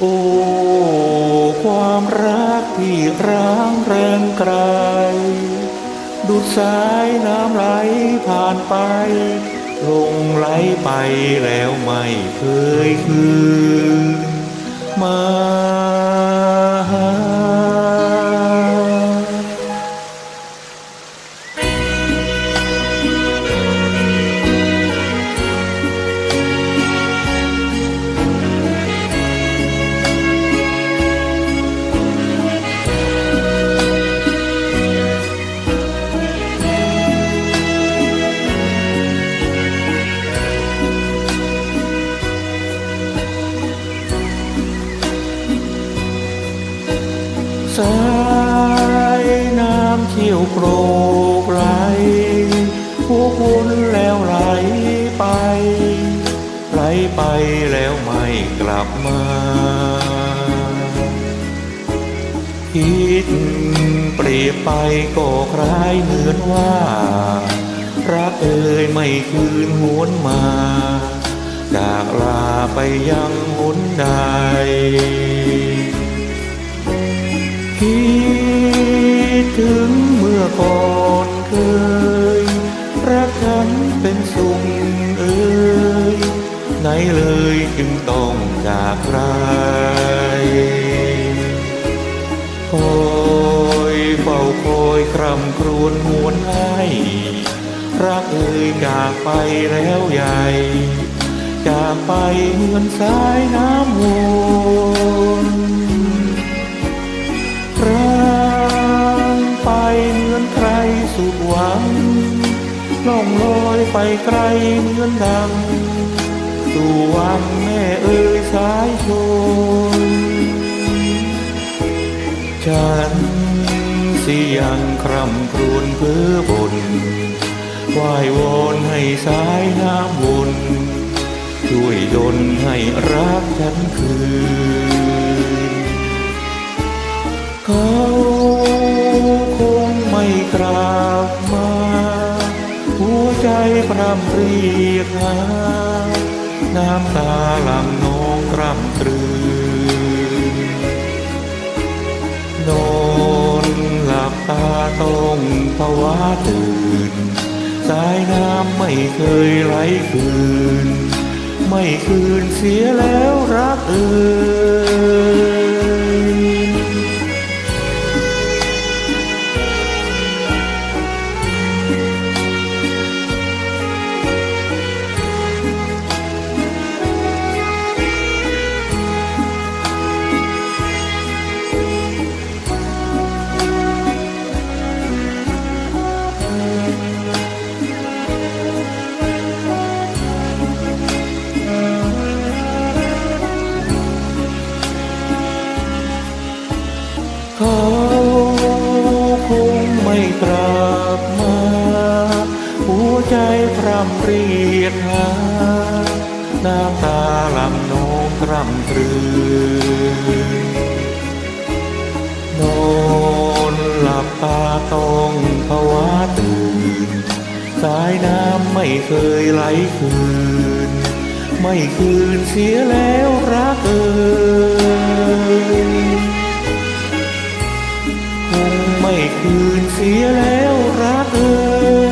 โอ้ ความรักที่ร้างแรงไกล ดูดสายน้ำไหลผ่านไป ลงไหลไปแล้วไม่เคยคืนมา น้ำเชี่ยวโกรกไหลพวกวนแล้วไหลไป ไหลไปแล้วไม่กลับมาคิดเปรียบไปก็คล้ายเหมือนว่า รักเอ่ยไม่คืนหวนมา จากลาไปยังหนใด ก่อนเคย รักฉันเป็นสุขเอ่ยไหนเลยจึงต้องจากใครคอยเฝ้าคอยคร่ำครวญหวนให้รักเอ่ยจากไปแล้วใหญ่ จากไปเหมือนสายน้ำวน สุดหวังล่องลอยไปไกลเหมือนดัง สู่วังแม่เอ่ยสายชนฉันสิยังคร่ำครวญเพื่อบนไหว้วอนให้สายน้ำวนช่วยดลให้รักฉันคืนขา ใจพรำเรียกหาน้ำตาหลังนองกรำตรึงนอนหลับตาต้องภาวะตื่น สายน้ำไม่เคยไหลคืน ไม่คืนเสียแล้วรักเอ่ย เขาคงไม่กลับมา หัวใจพร่ำเรียกหา น้ำตาลำนองกร่ำตรึงนอนหลับตาต้องภาวะตื่น สายน้ำไม่เคยไหลคืน ไม่คืนเสียแล้วรักเอ่ย คืนเสียแล้วรักเอ่ย